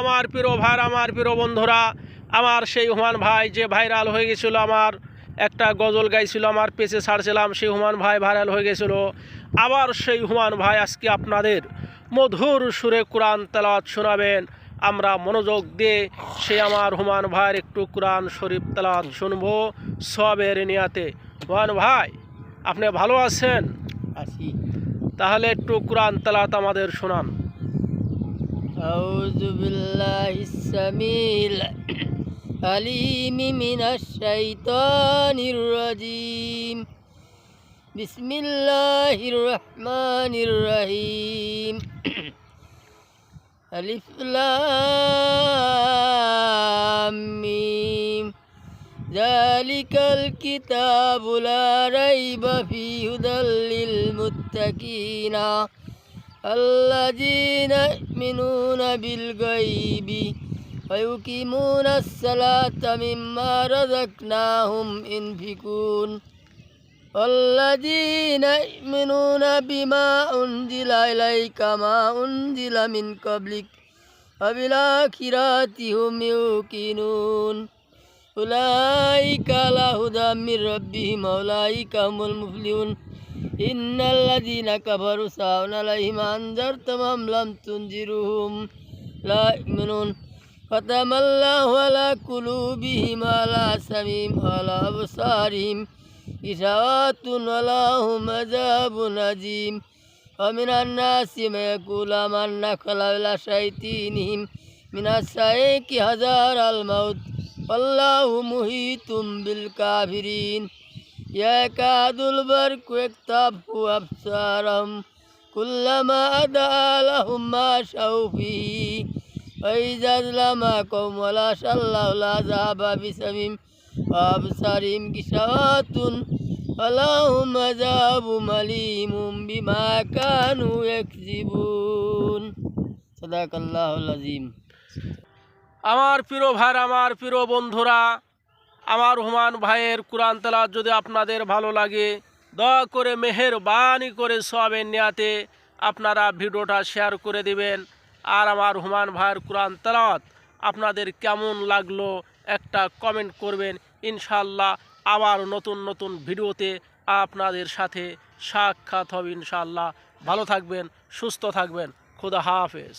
আমার প্রিয় ভাই আমার প্রিয় বন্ধুরা আমার সেই হুমান ভাই যে ভাইরাল হয়ে গেছিল আমার একটা গজল গাইছিল আমার পেছে ছাড়ছিলাম সেই হুমান ভাই ভাইরাল হয়ে গেছিল। আবার সেই হুমান ভাই আজকে আপনাদের মধুর সুরে কোরআন তেলাওয়াত শোনাবেন। আমরা মনোযোগ দিয়ে সেই আমার হুমান ভাইয়ের একটু কোরআন শরীফ তেলাওয়াত শুনব সবের নিয়াতে। হুমান ভাই আপনি ভালো আছেন? তাহলে একটু কোরআন তেলাওয়াত আমাদের শোনান। أعوذ بالله السميع العليم من الشيطان الرجيم. بسم الله الرحمن الرحيم. ألف لام ذلك الكتاب لا ريب فيه هدى للمتقين. الذين يؤمنون بالغيب ويقيمون الصلاة مما رزقناهم ينفقون. والذين يؤمنون بما أنزل إليك ما أنزل من قبلك وبالآخرة هم يوقنون. أولئك على هدى من ربهم أولئك هم المفلحون. إن الذين كفروا سواء عليهم أنذرتم أم لم تنذرهم لا يؤمنون ختم الله على قلوبهم على سميم على أبصارهم إشاوات ولهم عذاب عظيم ومن الناس ما يقول من نقل إلى شيطانهم من السيك هزار الموت والله محيط بالكافرين يكاد البرق يكتب أبصارهم كلما أدعى لهم ما شاءوا فيه وإذا أظلم قوم ولا الله العذاب بسميم وأبصارهم غشاوة ولهم عذاب أليم بما كانوا يكذبون صدق الله العظيم আমার প্রিয় ভাই আমার প্রিয় বন্ধুরা আমার হুমান ভাইয়ের কোরআন তেলাওয়াত যদি আপনাদের ভালো লাগে, দয়া করে মেহেরবানি করে সবের নেয়াতে আপনারা ভিডিওটা শেয়ার করে দিবেন। আর আমার হুমান ভাইয়ের কোরআন তেলাওয়াত আপনাদের কেমন লাগল একটা কমেন্ট করবেন। ইনশাল্লাহ আবার নতুন নতুন ভিডিওতে আপনাদের সাথে সাক্ষাৎ হবে ইনশাল্লাহ ভালো থাকবেন, সুস্থ থাকবেন। খুদা হাফেজ।